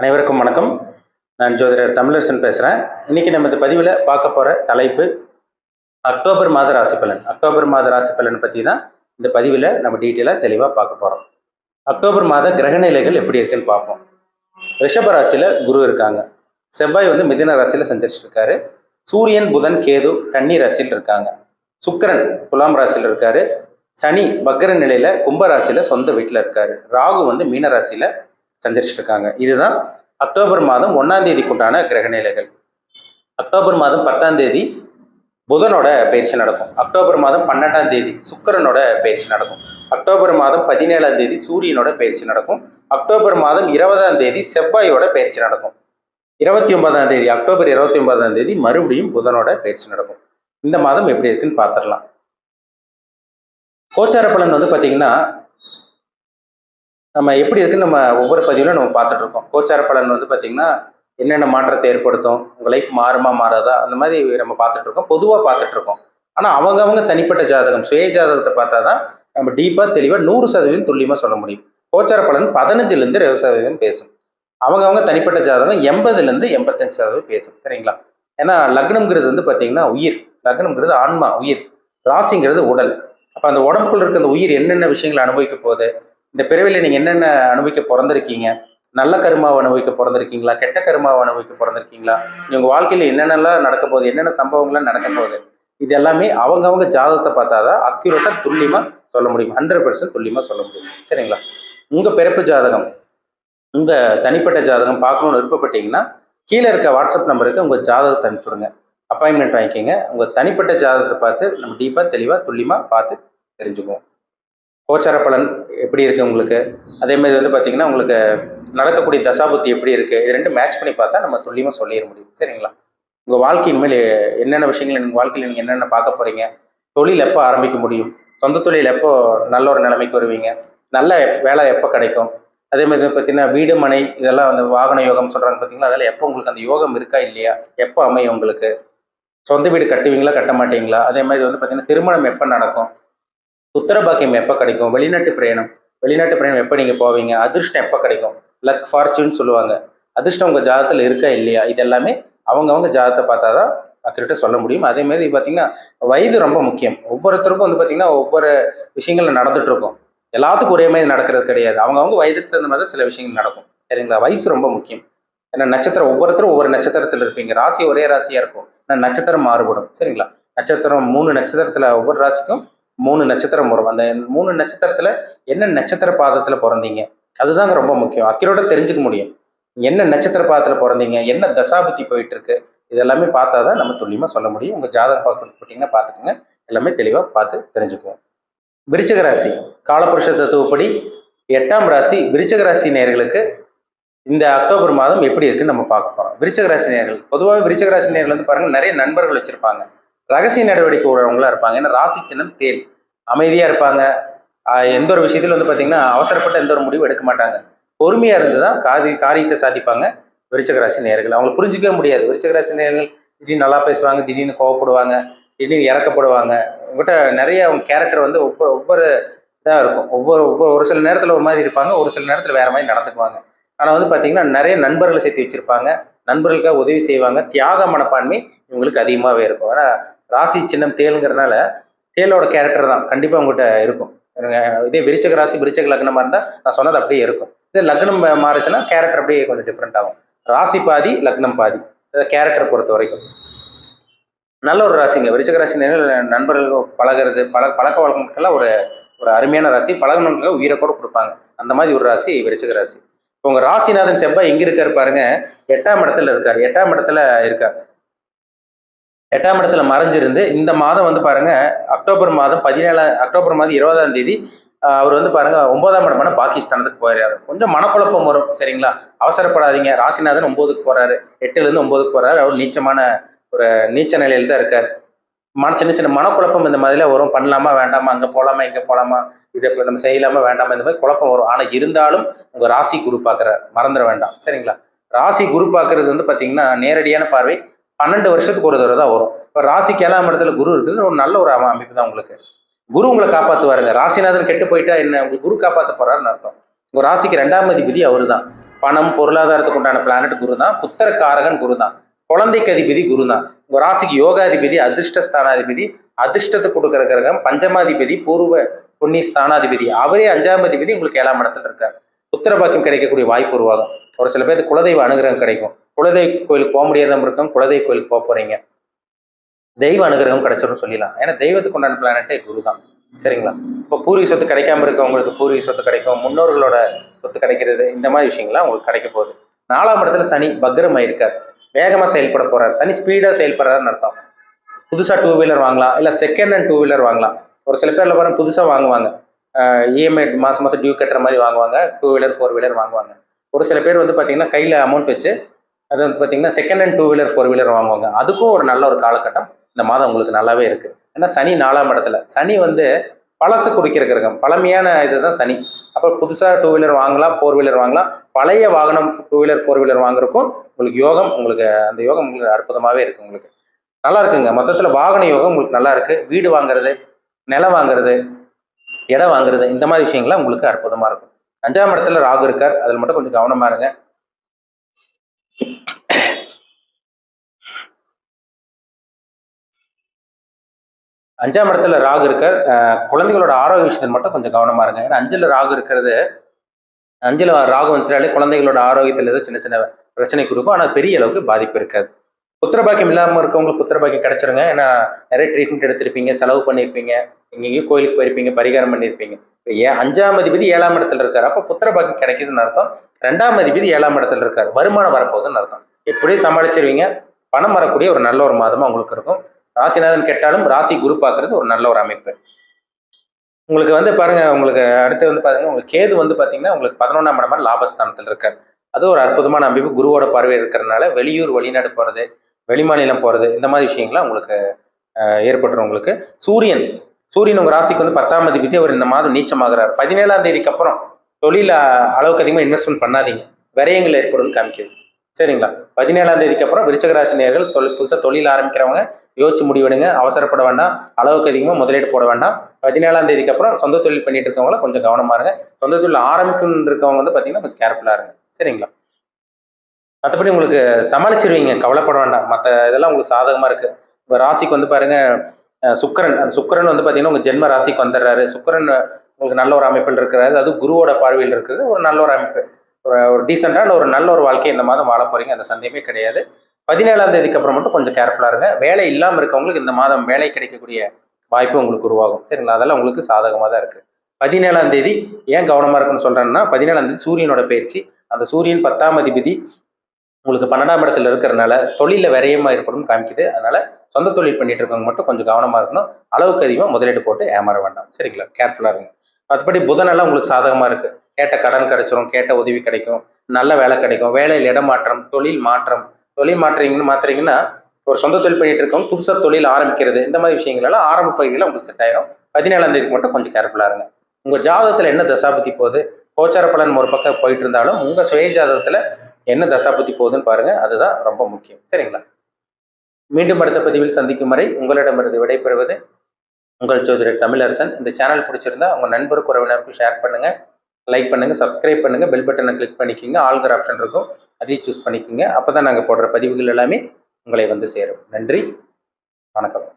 அனைவருக்கும் வணக்கம். நான் ஜோதிடர் தமிழரசன் பேசுகிறேன் இன்னைக்கு நம்ம இந்த பதிவில் பார்க்க போகிற தலைப்பு அக்டோபர் மாத ராசி பலன். அக்டோபர் மாத ராசி பலன் பற்றி தான் இந்த பதிவில் நம்ம டீட்டெயிலாக தெளிவாக பார்க்க போகிறோம் அக்டோபர் மாத கிரகநிலைகள் எப்படி இருக்குன்னு பார்ப்போம். ரிஷப ராசியில் குரு இருக்காங்க. செவ்வாய் வந்து மிதின ராசியில் சஞ்சரிச்சிட்டு இருக்காரு சூரியன் புதன் கேது கன்னி ராசியில் இருக்காங்க. சுக்கிரன் துலாம் ராசியில் இருக்காரு. சனி பக்ர நிலையில கும்பராசியில சொந்த வீட்டில் இருக்காரு. ராகு வந்து மீன ராசியில இருக்காங்க இதுதான் அக்டோபர் மாதம் ஒன்றாம் தேதிக்குண்டான கிரகநிலைகள் அக்டோபர் மாதம் பத்தாம் தேதி புதனோட பயிற்சி நடக்கும். அக்டோபர் மாதம் பன்னெண்டாம் தேதி சுக்கிரனோட பயிற்சி நடக்கும். அக்டோபர் மாதம் பதினேழாம் தேதி சூரியனோட பயிற்சி நடக்கும். அக்டோபர் மாதம் இருபதாம் தேதி செவ்வாயோட பயிற்சி நடக்கும். இருபத்தி ஒன்பதாம் தேதி அக்டோபர் இருபத்தி ஒன்பதாம் தேதி மறுபடியும் புதனோட பயிற்சி நடக்கும். இந்த மாதம் எப்படி இருக்குன்னு பார்த்துடலாம். கோச்சார பலன் வந்து பார்த்தீங்கன்னா நம்ம எப்படி இருக்குன்னு நம்ம ஒவ்வொரு பதிவிலும் நம்ம பார்த்துட்டு இருக்கோம். கோச்சார பலன் வந்து பார்த்தீங்கன்னா என்னென்ன மாற்றத்தை ஏற்படுத்தும் உங்கள் லைஃப் மாறுமா மாறாதா அந்த மாதிரி நம்ம பார்த்துட்டு இருக்கோம். பொதுவாக பார்த்துட்டு இருக்கோம். ஆனால் அவங்கவுங்க தனிப்பட்ட ஜாதகம் சுய ஜாதகத்தை பார்த்தா தான் நம்ம டீப்பாக தெளிவாக நூறு சதவீதம் துல்லியமாக சொல்ல முடியும். கோச்சார பலன் பதினஞ்சுலேருந்து இருபது சதவீதம் பேசும். அவங்கவுங்க தனிப்பட்ட ஜாதகம் எண்பதுலேருந்து எண்பத்தஞ்சு சதவீதம் பேசும். சரிங்களா? ஏன்னா லக்னம்ங்கிறது வந்து பார்த்தீங்கன்னா உயிர். லக்னம்ங்கிறது ஆன்மா உயிர். ராசிங்கிறது உடல். அப்போ அந்த உடம்புக்குள்ள இருக்க அந்த உயிர் என்னென்ன விஷயங்களை அனுபவிக்க போகுது? இந்த பிறவியில் நீங்கள் என்னென்ன அனுபவிக்க பிறந்திருக்கீங்க? நல்ல கருமாவை அனுபவிக்க பிறந்திருக்கீங்களா? கெட்ட கருமாவை அனுபவிக்க பிறந்திருக்கீங்களா? உங்கள் வாழ்க்கையில் என்னென்னலாம் நடக்க போகுது? என்னென்ன சம்பவங்கள்லாம் நடக்க போகுது? இது எல்லாமே அவங்கவுங்க ஜாதகத்தை பார்த்தா தான் அக்யூரேட்டாக துல்லியமாக சொல்ல முடியும். ஹண்ட்ரட் பர்சன்ட் துல்லியமாக சொல்ல முடியும். சரிங்களா? உங்கள் பிறப்பு ஜாதகம் உங்கள் தனிப்பட்ட ஜாதகம் பார்க்கணும்னு விருப்பப்பட்டீங்கன்னா கீழே இருக்க வாட்ஸ்அப் நம்பருக்கு உங்கள் ஜாதகத்தை அனுப்பிச்சுடுங்க. அப்பாயின்மெண்ட் வாங்கிக்கோங்க. உங்கள் தனிப்பட்ட ஜாதகத்தை பார்த்து நம்ம டீப்பாக தெளிவாக துல்லியமாக பார்த்து தெரிஞ்சுக்குவோம். கோச்சார பலன் எப்படி இருக்குது உங்களுக்கு? அதே மாதிரி வந்து பார்த்தீங்கன்னா உங்களுக்கு நடக்கக்கூடிய தசாபுத்தி எப்படி இருக்குது இது ரெண்டும் மேட்ச் பண்ணி பார்த்தா நம்ம துல்லியமாக சொல்லிட முடியும். சரிங்களா? உங்கள் வாழ்க்கையின் மேலே என்னென்ன விஷயங்கள் உங்கள் வாழ்க்கையில் நீங்கள் என்னென்ன பார்க்க போகிறீங்க தொழில் எப்போ ஆரம்பிக்க முடியும்? சொந்த தொழில் எப்போ நல்ல ஒரு நிலைமைக்கு வருவீங்க? நல்ல வேலை எப்போ கிடைக்கும்? அதே மாதிரி பார்த்தீங்கன்னா வீடு மனை இதெல்லாம் அந்த வாகன யோகம் சொல்கிறாங்க பார்த்தீங்களா அதில் எப்போ உங்களுக்கு அந்த யோகம் இருக்கா இல்லையா? எப்போ அமையும் உங்களுக்கு? சொந்த வீடு கட்டுவீங்களா கட்ட மாட்டீங்களா? அதே மாதிரி வந்து பார்த்தீங்கன்னா திருமணம் எப்போ நடக்கும்? உத்தர எப்போ கிடைக்கும்? வெளிநாட்டு பிரயாணம். வெளிநாட்டு பிரயாணம் எப்போ நீங்கள் போவீங்க? அதிர்ஷ்டம் எப்போ கிடைக்கும்? லக் ஃபார்ச்சூன் சொல்லுவாங்க. அதிர்ஷ்டம் உங்கள் ஜாதத்தில் இருக்கா இல்லையா? இது எல்லாமே அவங்கவுங்க ஜாதத்தை பார்த்தா தான் அக்யூரேட்டாக சொல்ல முடியும். அதே மாதிரி பார்த்தீங்கன்னா வயது ரொம்ப முக்கியம். ஒவ்வொருத்தருக்கும் வந்து பார்த்தீங்கன்னா ஒவ்வொரு விஷயங்கள் நடந்துட்டு இருக்கும் எல்லாத்துக்கும் ஒரே மாதிரி நடக்கிறது கிடையாது. அவங்கவுங்க வயதுக்கு தகுந்த மாதிரி தான் சில விஷயங்கள் நடக்கும். சரிங்களா? வயசு ரொம்ப முக்கியம். ஏன்னா நட்சத்திரம் ஒவ்வொருத்தரும் ஒவ்வொரு நட்சத்திரத்தில் இருப்பீங்க. ராசி ஒரே ராசியாக இருக்கும். ஆனால் நட்சத்திரம் மாறுபடும். சரிங்களா? நட்சத்திரம் மூணு நட்சத்திரத்தில் ஒவ்வொரு ராசிக்கும் மூணு நட்சத்திரம் வரும். அந்த மூணு நட்சத்திரத்தில் என்ன நட்சத்திர பாதத்தில் பிறந்தீங்க? அதுதாங்க ரொம்ப முக்கியம். அக்கிரோட தெரிஞ்சுக்க முடியும். என்ன நட்சத்திர பாதத்தில் பிறந்தீங்க? என்ன தசாபுத்தி போயிட்டு இருக்கு இதெல்லாமே பார்த்தா தான் நம்ம துல்லியமாக சொல்ல முடியும். உங்கள் ஜாதகம் பார்க்க போட்டிங்கன்னா பார்த்துக்கோங்க. எல்லாமே தெளிவாக பார்த்து தெரிஞ்சுக்குவோம். விருச்சக ராசி காலபுருஷ தத்துவப்படி எட்டாம் ராசி விருச்சக ராசி நேர்களுக்கு இந்த அக்டோபர் மாதம் எப்படி இருக்குன்னு நம்ம பார்க்க போகிறோம் விருச்சக ராசி நேர்கள். பொதுவாக விருச்சக ராசி நேர்கள் வந்து பாருங்கள் நிறைய நண்பர்கள் வச்சுருப்பாங்க. ரகசிய நடவடிக்கை உள்ளவங்களா இருப்பாங்க. ஏன்னா ராசி சின்னம் தேல். அமைதியாக இருப்பாங்க. எந்த ஒரு விஷயத்துல வந்து பார்த்தீங்கன்னா அவசரப்பட்ட எந்த ஒரு முடிவும் எடுக்க மாட்டாங்க. பொறுமையாக இருந்து தான் காரி காரியத்தை சாதிப்பாங்க விருச்சக ராசி நேயர்கள். அவங்களை புரிஞ்சிக்கவே முடியாது. விருச்சக ராசி திடீர்னு நல்லா பேசுவாங்க திடீர்னு கோவப்படுவாங்க திடீர்னு இறக்கப்படுவாங்க. உங்கள்கிட்ட நிறைய அவங்க கேரக்டர் வந்து ஒவ்வொரு ஒவ்வொரு இதாக இருக்கும். ஒவ்வொரு ஒவ்வொரு ஒரு சில நேரத்தில் ஒரு மாதிரி இருப்பாங்க ஒரு சில நேரத்தில் வேற மாதிரி நடந்துக்குவாங்க. ஆனால் வந்து பார்த்தீங்கன்னா நிறைய நண்பர்களை சேர்த்து வச்சிருப்பாங்க. நண்பர்களுக்காக உதவி செய்வாங்க. தியாக மனப்பான்மை இவங்களுக்கு அதிகமாகவே இருக்கும். ஆனால் ராசி சின்னம் தேளுங்கிறனால தேலோட கேரக்டர் தான். கண்டிப்பாக உங்கள்கிட்ட இருக்கும். இதே விருச்சக ராசி விருச்சக லக்னமாக இருந்தால் நான் சொன்னது அப்படியே இருக்கும். இதே லக்னம் மாறுச்சுன்னா கேரக்டர் அப்படியே கொஞ்சம் டிஃப்ரெண்ட் ஆகும். ராசி பாதி லக்னம் பாதி. கேரக்டர் பொறுத்த வரைக்கும். நல்ல ஒரு ராசிங்க. விருச்சக ராசி நண்பர்கள் பழகிறது பழ பழக்க வழக்கங்களுக்கெல்லாம் ஒரு ஒரு அருமையான ராசி. பழகணுங்களுக்கு உயிரை கூட கொடுப்பாங்க. அந்த மாதிரி ஒரு ராசி விருச்சக ராசி. இப்போ உங்கள் ராசிநாதன் செவ்வாய் எங்கே இருக்காரு பாருங்க. எட்டாம் இடத்துல இருக்கார். எட்டாம் இடத்துல இருக்கார். எட்டாம் இடத்துல மறைஞ்சிருந்து இந்த மாதம் வந்து பாருங்க அக்டோபர் மாதம் பதினேழாம் அக்டோபர் மாதம் இருபதாம் தேதி அவர் வந்து பாருங்க ஒன்பதாம் இடமான பாகிஸ்தானத்துக்கு போயிடுறாரு கொஞ்சம் மனக்குழப்பம் வரும் சரிங்களா? அவசரப்படாதீங்க. ராசிநாதன் ஒன்பதுக்கு போறாரு. எட்டுல இருந்து ஒன்பதுக்கு போறாரு. அவர் நீச்சமான ஒரு நீச்ச நிலையில் தான் இருக்கார். மன சின்ன சின்ன மனக்குழப்பம் இந்த மாதிரிலாம் வரும். பண்ணலாமா வேண்டாமா? அங்கே போகலாமா இங்கே போகலாமா இதை இப்போ நம்ம செய்யலாமா வேண்டாமா? இந்த மாதிரி குழப்பம் வரும். ஆனால் இருந்தாலும் உங்கள் ராசி குரு பார்க்குறாரு. மறந்துட வேண்டாம் சரிங்களா? ராசி குரு பார்க்கறது வந்து பார்த்தீங்கன்னா நேரடியான பார்வை பன்னெண்டு வருஷத்துக்கு ஒரு தடவை தான் வரும். இப்போ ராசிக்கு ஏழாம் இடத்துல குரு இருக்குது ஒரு நல்ல ஒரு அமைப்பு தான் உங்களுக்கு. குரு உங்களை காப்பாற்றுவாருங்க ராசிநாதன் கெட்டு போயிட்டா என்ன? உங்களுக்கு குரு காப்பாற்ற போறாருன்னு அர்த்தம். உங்க ராசிக்கு ரெண்டாம் அதிபதி அவர் தான் பணம் பொருளாதாரத்துக்கு உண்டான பிளானட் குரு தான் புத்திர காரகன் குரு தான் குழந்தைக்கு அதிபதி குரு தான் உங்க ராசிக்கு யோகாதிபதி அதிர்ஷ்ட ஸ்தானாதிபதி அதிர்ஷ்டத்தை கொடுக்குற கிரகம் பஞ்சமாதிபதி பூர்வ புண்ணிய ஸ்தானாதிபதி அவரே அஞ்சாம் அதிபதி உங்களுக்கு ஏழாம் இடத்துல இருக்கார். புத்திரபாக்கியம் கிடைக்கக்கூடிய வாய்ப்பு உருவாகும். ஒரு சில பேருக்கு குலதெய்வ அனுகிரகம் கிடைக்கும். குலதெய்வ கோயிலுக்கு போக முடியாதவங்க இருக்கும் குலதெய்வ கோயிலுக்கு போக போறீங்க. தெய்வ அனுகிரகம் கிடைச்சிடும் சொல்லிடலாம். ஏன்னா தெய்வத்துக்கு உண்டான பிளானட்டே குரு தான் சரிங்களா? இப்போ பூர்வீக சொத்து கிடைக்காம இருக்கவங்களுக்கு பூர்வீக சொத்து கிடைக்கும் முன்னோர்களோட சொத்து கிடைக்கிறது இந்த மாதிரி விஷயங்கள்லாம் உங்களுக்கு கிடைக்க போகுது. நாலாம் இடத்துல சனி பக்ரமாக இருக்கார். வேகமாக செயல்பட போறார். சனி ஸ்பீடாக செயல்படுறாருன்னு அர்த்தம். புதுசாக டூ வீலர் வாங்கலாம் இல்லை செகண்ட் ஹேண்ட் டூ வீலர் வாங்கலாம். ஒரு சில பேரில் பாருங்க புதுசாக வாங்குவாங்க. இஎம்ஐ மாதம் மாதம் டியூ கட்டுற மாதிரி வாங்குவாங்க டூ வீலர் ஃபோர் வீலர் வாங்குவாங்க. ஒரு சில பேர் வந்து பார்த்தீங்கன்னா கையில் அமௌண்ட் வச்சு அது வந்து பார்த்தீங்கன்னா second hand two wheeler four wheeler வாங்குவாங்க. அதுக்கும் ஒரு நல்ல ஒரு காலகட்டம். இந்த மாதம் உங்களுக்கு நல்லாவே இருக்குது ஏன்னா சனி நாலாம் இடத்துல. சனி வந்து பழசு குறிக்கிற கிரகம் பழமையான இதுதான் சனி. அப்போ புதுசாக டூ வீலர் வாங்கலாம் ஃபோர் வீலர் வாங்கலாம். பழைய வாகனம் டூ வீலர் ஃபோர் வீலர் வாங்குறதுக்கும் உங்களுக்கு யோகம் உங்களுக்கு அந்த யோகம் உங்களுக்கு அற்புதமாகவே இருக்குது உங்களுக்கு. நல்லா இருக்குங்க. மொத்தத்தில் வாகன யோகம் உங்களுக்கு நல்லா இருக்குது வீடு வாங்குறது நிலம் வாங்குறது இடம் வாங்குறது இந்த மாதிரி விஷயங்கள்லாம் உங்களுக்கு அற்புதமாக இருக்கும். அஞ்சாம் இடத்துல ராகு இருக்கார். அதில் மட்டும் கொஞ்சம் கவனமா இருங்க. அஞ்சாம் இடத்துல ராகு இருக்க குழந்தைகளோட ஆரோக்கிய விஷயத்தில் மட்டும் கொஞ்சம் கவனமா இருங்க. ஏன்னா அஞ்சுல ராகு இருக்கிறது அஞ்சுல ராகு வந்துட்டாலே குழந்தைகளோட ஆரோக்கியத்தில் ஏதோ சின்ன சின்ன பிரச்சனை கொடுக்கும். ஆனால் பெரிய அளவுக்கு பாதிப்பு இருக்காது. புத்திர பாக்கியம் இல்லாமல் இருக்கவங்களுக்கு புத்திர பாக்கியம் கிடைச்சிருங்க. ஏன்னா நிறைய ட்ரீட்மெண்ட் எடுத்திருப்பீங்க செலவு பண்ணியிருப்பீங்க எங்கெங்கேயோ கோயிலுக்கு போயிருப்பீங்க பரிகாரம் பண்ணியிருப்பீங்க ஏன் அஞ்சாம் அதிபதி ஏழாம் இடத்துல இருக்காரு. அப்போ புத்திர பாக்கியம் கிடைக்குதுன்னு அர்த்தம். ரெண்டாம் அதிபதி ஏழாம் இடத்துல இருக்காரு. வருமானம் வரப்போகுதுன்னு அர்த்தம். எப்படியும் சமாளிச்சிருவீங்க. பணம் வரக்கூடிய ஒரு நல்ல ஒரு மாதமாக உங்களுக்கு இருக்கும். ராசிநாதன் கேட்டாலும் ராசி குரு பார்க்கறது ஒரு நல்ல ஒரு அமைப்பு. உங்களுக்கு வந்து பாருங்க உங்களுக்கு அடுத்து வந்து பாருங்க உங்களுக்கு கேது வந்து பாத்தீங்கன்னா உங்களுக்கு பதினொன்றாம் இடமா லாபஸ்தானத்தில் இருக்கார். அது ஒரு அற்புதமான அமைப்பு. குருவோட பார்வை இருக்கிறதுனால வெளியூர் வெளிநாடு போகிறது வெளிமாநிலம் போகிறது இந்த மாதிரி விஷயங்கள்லாம் உங்களுக்கு ஏற்பட்டுரும் உங்களுக்கு. சூரியன். சூரியன் உங்கள் ராசிக்கு வந்து பத்தாம் தேதி அவர் இந்த மாதம் நீச்சமாகிறார். பதினேழாம் தேதிக்கு அப்புறம் தொழில அளவுக்கு அதிகமாக இன்வெஸ்ட்மெண்ட் பண்ணாதீங்க. விரயங்கள் ஏற்படும் காமிக்குது சரிங்களா? பதினேழாம் தேதிக்கு அப்புறம் விருச்சகராசி நேர்கள் தொழில் புதுசாக தொழில் ஆரம்பிக்கிறவங்க யோசிச்சு முடிவெடுங்க. அவசரப்பட வேண்டாம். அளவுக்கு அதிகமாக முதலீடு போட வேண்டாம். பதினேழாம் தேதிக்கு அப்புறம் சொந்த தொழில் பண்ணிட்டு இருக்கவங்கள கொஞ்சம் கவனமா இருங்க. சொந்த தொழில் ஆரம்பிக்கணும்னு இருக்கவங்க வந்து பார்த்தீங்கன்னா கொஞ்சம் கேர்ஃபுல்லாக இருங்க. சரிங்களா? மற்றபடி உங்களுக்கு சமாளிச்சிருவீங்க கவலைப்பட வேண்டாம். மற்ற இதெல்லாம் உங்களுக்கு சாதகமாக இருக்கு. இப்போ ராசிக்கு வந்து பாருங்க சுக்கரன் சுக்கிரன். அந்த சுக்கிரன் வந்து பார்த்தீங்கன்னா உங்கள் ஜென்ம ராசிக்கு வந்துடுறாரு. சுக்கிரன் உங்களுக்கு நல்ல ஒரு அமைப்பில் இருக்கிறாரு. அது குருவோட பார்வையில் இருக்கிறது. ஒரு நல்ல ஒரு அமைப்பு. ஒரு ஒரு டீசெண்டான ஒரு நல்ல ஒரு வாழ்க்கை இந்த மாதம் வாழ போறீங்க. அந்த சந்தேகமே கிடையாது. பதினேழாம் தேதிக்கு அப்புறம் மட்டும் கொஞ்சம் கேர்ஃபுல்லாக இருங்க. வேலை இல்லாமல் இருக்கவங்களுக்கு இந்த மாதம் வேலை கிடைக்கக்கூடிய வாய்ப்பு உங்களுக்கு உருவாகும். சரிங்களா? அதெல்லாம் உங்களுக்கு சாதகமாக தான் இருக்குது பதினேழாம் தேதி ஏன் கவனமாக இருக்குன்னு சொல்கிறேன்னா பதினேழாம் தேதி சூரியனோட பயிற்சி. அந்த சூரியன் பத்தாம் அதிபதி உங்களுக்கு பன்னெண்டாம் இடத்துல இருக்கிறனால தொழிலில் விரயமா ஏற்படும் காமிக்குது. அதனால சொந்த தொழில் பண்ணிட்டு இருக்கவங்க மட்டும் கொஞ்சம் கவனமா இருக்கணும். அளவுக்கு அதிகமாக முதலீடு போட்டு ஏமாற வேண்டாம். சரிங்களா? கேர்ஃபுல்லா இருங்க. மற்றபடி புதனெல்லாம் உங்களுக்கு சாதகமா இருக்கு. கேட்ட கடன் கிடைச்சிரும் கேட்ட உதவி கிடைக்கும் நல்ல வேலை கிடைக்கும் வேலையில் இடமாற்றம் தொழில் மாற்றம். தொழில் மாற்றுறீங்கன்னு மாத்துறீங்கன்னா ஒரு சொந்த தொழில் பண்ணிட்டு இருக்கவங்க புதுசாக தொழில் ஆரம்பிக்கிறது இந்த மாதிரி விஷயங்களெல்லாம் ஆரம்ப பகுதியில் உங்களுக்கு செட் ஆயிரும். பதினேழாம் தேதிக்கு மட்டும் கொஞ்சம் கேர்ஃபுல்லாக இருங்க. உங்கள் ஜாதகத்தில் என்ன தசாபதி போகுது? கோச்சார பலன் ஒரு பக்கம் போயிட்டு இருந்தாலும் உங்கள் சுய ஜாதகத்தில் என்ன தசாபுத்தி போகுதுன்னு பாருங்க. அதுதான் ரொம்ப முக்கியம். சரிங்களா? மீண்டும் அடுத்த பதிவில் சந்திக்கும் வரை உங்களிடமிருந்து விடைபெறுவது உங்கள் ஜோதிடர் தமிழரசன். இந்த சேனல் பிடிச்சிருந்தா உங்கள் நண்பருக்கு உறவினருக்கும் ஷேர் பண்ணுங்க. லைக் பண்ணுங்க சப்ஸ்கிரைப் பண்ணுங்க. பெல் பட்டனை கிளிக் பண்ணிக்கிங்க. ஆல்கர் ஆப்ஷன் இருக்கும். அதையும் சூஸ் பண்ணிக்கிங்க. அப்போ தான் நாங்கள் போடுற பதிவுகள் எல்லாமே உங்களை வந்து சேரும். நன்றி. வணக்கம்.